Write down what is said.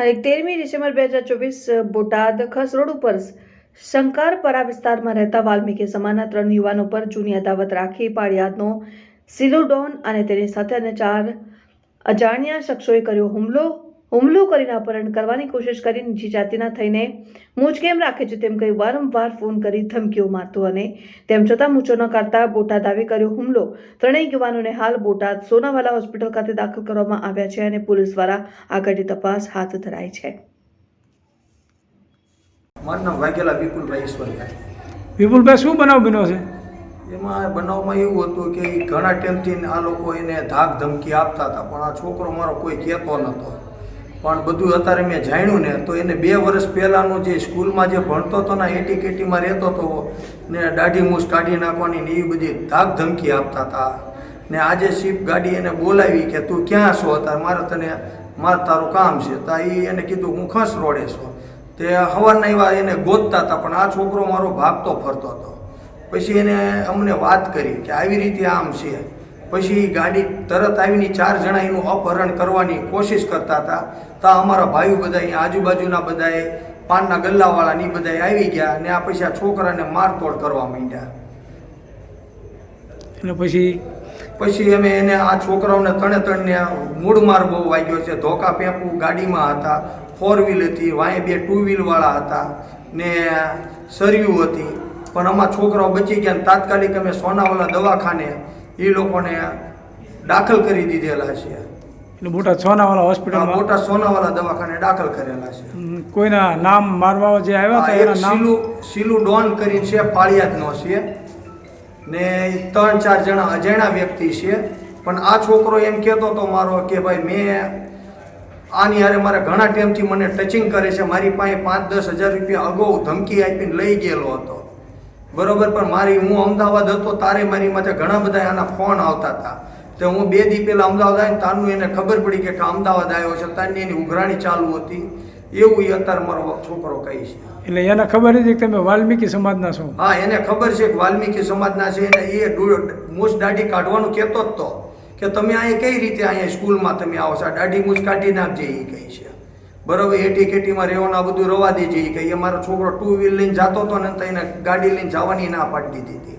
તારીખ તેરમી ડિસેમ્બર બે હજાર ચોવીસ બોટાદ ખસ રોડ ઉપર શંકારપરા વિસ્તારમાં રહેતા વાલ્મીકી સમાજના ત્રણ યુવાનો પર જૂની અદાવત રાખી પાળિયાદનો સિલુડોન અને તેની સાથે અને ચાર અજાણ્યા શખ્સોએ કર્યો હુમલો. હુમલો કરીને અપહરણ કરવાની કોશિશ કરી નીચી જાતિના થઈને મૂંચ કેમ રાખે છે તેમ કહી વારંવાર ફોન કરી ધમકીઓ મારતો અને તેમ છતાં મૂંચો ન કાઢતા બોટાદ આવી કર્યો હુમલો. ત્રણેય યુવાનોને હાલ બોટાદ સોનાવાલા હોસ્પિટલ ખાતે દાખલ કરવામાં આવ્યા છે અને પોલીસ દ્વારા આગળની તપાસ હાથ ધરાઈ છે. મારું નામ વાઘેલા વિપુલભાઈ ઈશ્વરભાઈ. વિપુલભાઈ શું બનાવ બન્યો છે? એમાં બનાવમાં એવું હતું કે ઘણા ટાઈમથી આ લોકો એને ધાક ધમકી આપતા હતા પણ આ છોકરો મારો કોઈ કહેતો નહોતો. પણ બધું અત્યારે મેં જાણ્યું ને, તો એને બે વર્ષ પહેલાંનું જે સ્કૂલમાં જે ભણતો હતો ને એટી કેટીમાં રહેતો હતો, ને દાઢી મૂસ કાઢી નાખવાની ને એવી બધી ધાક ધમકી આપતા હતા. ને આજે શિપ ગાડી એને બોલાવી કે, તું ક્યાં છો અત્યારે? મારે તને, મારે તારું કામ છે. તો એ એને કીધું, હું ખસ રોડે છું. તે હવારના એવા એને ગોતતા હતા, પણ આ છોકરો મારો ભાગતો ફરતો હતો. પછી એને અમને વાત કરી કે, આવી રીતે આમ છે. પછી ગાડી તરત આવીને ચાર જણા એનું અપહરણ કરવાની કોશિશ કરતા હતા. તો અમારા ભાઈઓ બધા અહીંયા આજુબાજુના બધાએ પાનના ગલ્લાવાળા ની બધા આવી ગયા ને આ પછી આ છોકરાને મારતોડ કરવા માંડ્યા. એટલે પછી? પછી અમે એને આ છોકરાઓને ત્રણે ત્રણને મૂળમાર બહુ વાગ્યો છે. ધોકા પેપું ગાડીમાં હતા ફોર વ્હીલ હતી વાંય બે ટુ વ્હીલવાળા હતા ને સરિયું હતી. પણ આમાં છોકરાઓ બચી ગયા ને તાત્કાલિક અમે સોનાવાલા દવાખાને એ લોકોને દાખલ કરી દીધેલા છે. એટલે મોટા સોનાવાલા હોસ્પિટલ મોટા સોનાવાલા દવાખાને દાખલ કરેલા છે. કોઈના નામ મારવા જે આવ્યા હતા એના નામ? સીલું ડોન કરીને છે પાળિયાદનો છે. ને ત્રણ ચાર જણા અજાણ્યા વ્યક્તિ છે. પણ આ છોકરો એમ કહેતો હતો મારો કે ભાઈ મેં આની હારે મારે ઘણા ટાઈમથી મને ટચિંગ કરે છે. મારી પાસે પાંચ દસ હજાર રૂપિયા અગાઉ ધમકી આપીને લઈ ગયેલો હતો. બરોબર પણ મારી હું અમદાવાદ હતો તારે મારી માથે ઘણા બધા એના ફોન આવતા હતા. તો હું બે દી પહેલાં અમદાવાદ આવીને તારનું એને ખબર પડી કે અમદાવાદ આવ્યો છે તારની એની ઉઘરાણી ચાલુ હતી. એવું એ અત્યારે મારો છોકરો કહી છે. એટલે એને ખબર હતી કે તમે વાલ્મીકી સમાજના છો? હા એને ખબર છે કે વાલ્મીકી સમાજના છે એને એ મૂછ દાઢી કાઢવાનું કહેતો જ તો કે તમે અહીંયા કઈ રીતે અહીંયા સ્કૂલમાં તમે આવો છો? દાઢી મૂછ કાઢી નાખજે એ કહી છે. બરોબર એટી કેટીમાં રહેવાનું આ બધું રવા દેજે. કે અમારો છોકરો ટુ વ્હીલ લઈને જતો હતો ને તો એને ગાડી લઈને જવાની ના પાડી દીધી હતી.